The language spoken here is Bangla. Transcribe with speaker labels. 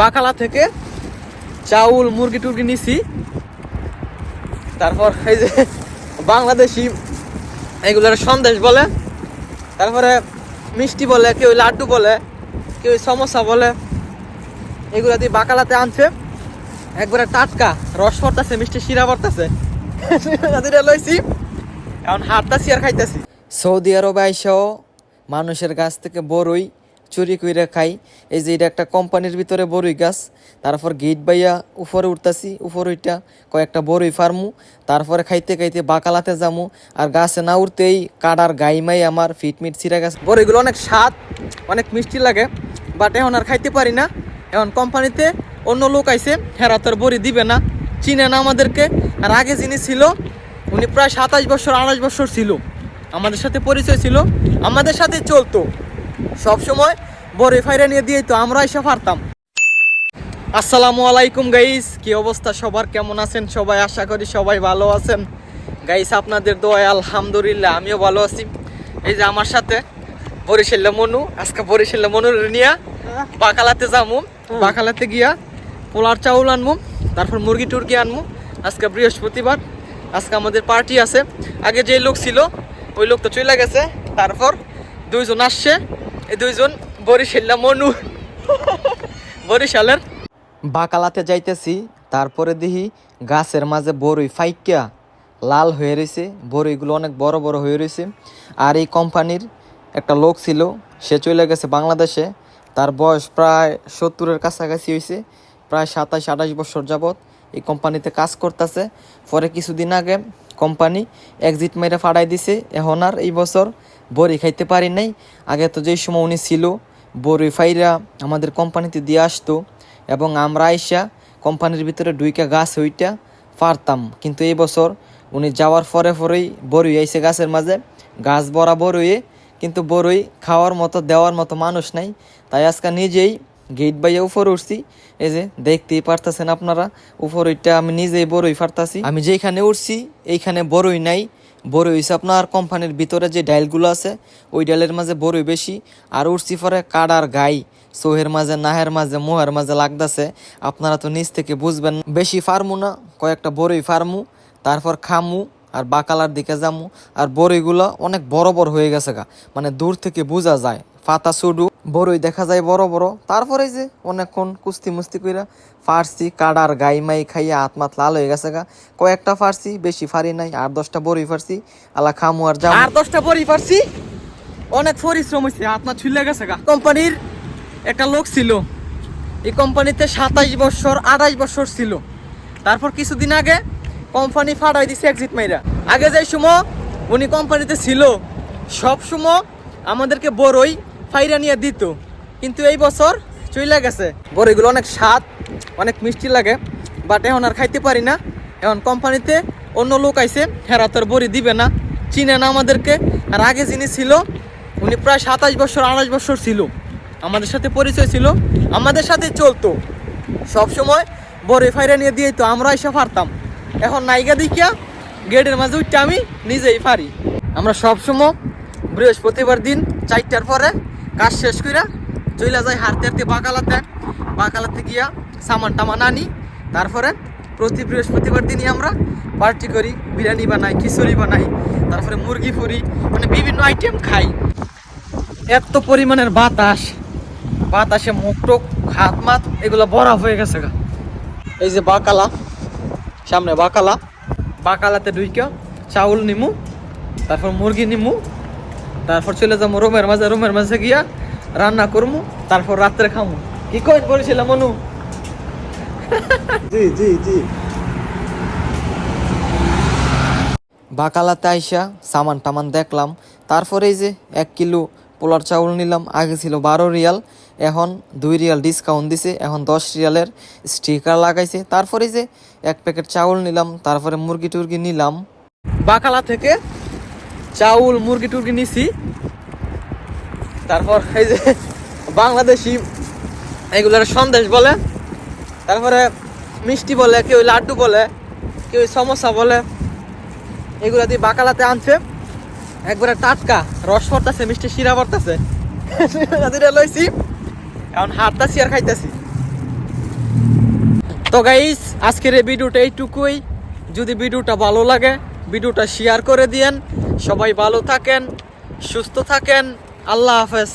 Speaker 1: বাকালা থেকে চাউল, মুরগি টুরগি নিছি। তারপর এই যে বাংলাদেশি, এগুলোর সন্দেশ বলে। তারপরে মিষ্টি বলে, কেউ লাড্ডু বলে, কেউ সমোসা বলে। এগুলো দিয়ে বাকালাতে আনছে। একবারে টাটকা, রস পড়তেছে, মিষ্টি শিরা পড়তেছে। লইছি। এখন হাঁটতাছি আর খাইতেছি। সৌদি আরবে আইসাও মানুষের গাছ থেকে বড়ই চুরি কইরা খাই। এই যে এটা একটা কোম্পানির ভিতরে বড়ই গাছ। তারপর গেট বাইয়া উপরে উঠতাছি, উপরে উঠটা কয়েকটা বড়ই ফার্মু। তারপরে খাইতে খাইতে বাকালাতে যামু। আর গাছে না উঠতেই কাটার গাইমাই আমার ফিটমিট ছিঁড়া গেছে। বড়ইগুলো অনেক স্বাদ, অনেক মিষ্টি লাগে। বাট এখন আর খাইতে পারি না। এখন কোম্পানিতে অন্য লোক আইছে, হেরা তোর বড়ি দিবে না। চিনে না আমাদেরকে। আর আগে যিনি ছিল, উনি প্রায় সাতাশ বছর আঠাশ বছর ছিল। আমাদের সাথে পরিচয় ছিল। আমাদের সাথে চলতো। সব সময় বড়ি ফাইরা নিয়ে দিয়ে তো আমরা এসে পারতাম আসসালামু আলাইকুম গাইস কি অবস্থা সবার? কেমন আছেন সবাই? আশা করি সবাই ভালো আছেন। গাইস আপনাদের দোয়ায় আলহামদুলিল্লাহ আমিও ভালো আছি। এই যে আমার সাথে বরিশাল্লা মনু আজকে বরিশাল্লা মনুর নিয়া বাকালাতে যামু। বাকালাতে গিয়া পোলার চাউল আনমু তারপর মুরগি টুরগি আনমু। আজকে বৃহস্পতিবার আজকে আমাদের পার্টি আছে। আগে যে লোক ছিল ওই লোক তো চলে গেছে। তারপর দুইজন আসছে। এই দুইজন বরিশাল্লা মনু? বরিশালের? বাকালাতে যাইতেছি, তারপরে দেখি গাছের মাঝে বড়ই ফাইকিয়া লাল হয়ে রয়েছে বড়ইগুলো অনেক বড় বড় হয়ে রয়েছে আর এই কোম্পানির একটা লোক ছিল, সে চলে গেছে বাংলাদেশে। তার বয়স প্রায় সত্তরের কাছাকাছি হয়েছে প্রায় সাতাশ আঠাশ বছর যাবৎ। এই কোম্পানিতে কাজ করতেছে। পরে কিছুদিন আগে কোম্পানি এক্সিট মেরে ফাড়াই দিছে। এখন আর এই বছর বড়ি খাইতে পারি নাই। আগে তো যেই সময় উনি ছিল, বড়ি ফাইরা আমাদের কোম্পানিতে দিয়ে আসতো এবং আমরা আইসা কোম্পানির ভিতরে দুইটা গাছ হইটা পারতাম। কিন্তু এই বছর উনি যাওয়ার পরে পরেই বড়ই আইসে গাছের মাঝে। গাছ বড়া বড়ইয়ে কিন্তু বড়ই খাওয়ার মতো, দেওয়ার মতো মানুষ নাই। তাই আজকে নিজেই গেট বাইয়া উপরে উঠছি। এই যে, দেখতেই পারতেছেন আপনারা উপরইটা আমি নিজেই বড়ই ফারতাছি আমি যেখানে উঠছি, এইখানে বড়ই নাই। বড়ই হয়েছে আপনার কোম্পানির ভিতরে যে ডাইলগুলো আছে, ওই ডাইলের মাঝে বড়ই বেশি। আর উঠছি পরে কাডার গাই, সোহের মাঝে, নাহের মাঝে, মোহের মাঝে লাগতাছে। আপনারা তো নিচ থেকে বুঝবেন বেশি ফার্মু না, কয়েকটা বড়ই ফার্মু, তারপর খামু, আর বাকালার দিকে যামু। আর বড়ইগুলো অনেক বড় বড় হয়ে গেছে গা। মানে দূর থেকে বোঝা যায়। পাতা সুডু, বড়ই দেখা যায় বড় বড়। তারপরে যে অনেকক্ষণ কুস্তি মুস্তি কইরা ফার্সি, কাডার গাই মাই খাইয়া হাত মাত লাল হয়ে গেছে গা। কয়েকটা ফার্সি, বেশি ফারি নাই আর দশটা বড়ই ফার্সি। আলা খামু আর যাব আর দশটা বড়ই ফার্সি? অনেক পরিশ্রম হয়েছে হাত মা ছুলে গেছে গা। কোম্পানির একটা লোক ছিল, এই কোম্পানিতে সাতাইশ বছর, আঠাইশ বছর ছিল। তারপর কিছুদিন আগে কোম্পানি ফাটাই দিছে এক্সিট মাইরা। আগে যে সময় উনি কোম্পানিতে ছিল, সব সময় আমাদেরকে বড়ই ফাইরা নিয়ে দিত। কিন্তু এই বছর চলে গেছে। বড়িগুলো অনেক স্বাদ, অনেক মিষ্টি লাগে বাট এখন আর খাইতে পারি না। এখন কোম্পানিতে অন্য লোক আইছে, হেরা তোর বড়ি দিবে না, চিনে না আমাদেরকে। আর আগে যিনি ছিল, উনি প্রায় সাতাশ বছর, আঠাশ বছর ছিল। আমাদের সাথে পরিচয় ছিল, আমাদের সাথে চলতো। সব সময় বড় ফাইরা নিয়ে দিয়ে তো আমরা এসে পারতাম এখন নাইগা দেখিয়া গেটের মাঝে উঠতে আমি নিজেই পারি আমরা সবসময় বৃহস্পতিবার দিন চারটার পরে কাজ শেষ কইরা চইলা যাই হারতে হারতে বাকালাতে। বাকালাতে গিয়া সামান টামান আনি, তারপরে প্রতি বৃহস্পতিবার দিনই আমরা পার্টি করি, বিরিয়ানি বানাই, খিচুড়ি বানাই, তারপরে মুরগি ফুরি মানে বিভিন্ন আইটেম খাই। এত পরিমাণের বাতাস, বাতাসে মুখ টুক, হাত মাত, এগুলো বরফ হয়ে গেছে গা। এই যে বাকালা, সামনে বাকালা, বাকালাতে ঢুইকে চাউল নিমু, তারপর মুরগি নিমু তারপর চলে যাব রুমের মাঝে রুমের মাঝে গিয়া রান্না করমু তারপর রাত্রে খামু। কি কই বলেছিলাম মনু?
Speaker 2: জি জি জি।
Speaker 1: বাকালাতে আইসা সামান টামান দেখলাম তারপরে এই যে এক কিলো পোলার চাউল নিলাম আগে ছিল বারো রিয়াল এখন দুই রিয়াল ডিসকাউন্ট দিছে এখন দশ রিয়ালের স্টিকার লাগাইছে তারপরে যে এক প্যাকেট চাউল নিলাম তারপরে মুরগি টুরগি নিলাম। বাকালা থেকে চাউল, মুরগি টুরগি নিছি। তারপর এই যে বাংলাদেশি এগুলোর সন্দেশ বলে, তারপরে মিষ্টি বলে, কেউ লাড্ডু বলে, কেউ সমোসা বলে, এগুলো দিয়ে বাকালাতে আনছে। একবারে টাটকা, রস পড়তাছে মিষ্টি শিরা পড়তাছে। লইছি। এখন হাঁটতাছি আর খাইতেছি। তো গাইস আজকের এই ভিডিওটা এইটুকুই। যদি ভিডিওটা ভালো লাগে ভিডিওটা শেয়ার করে দিয়েন। সবাই ভালো থাকেন সুস্থ থাকেন। আল্লাহ হাফেজ।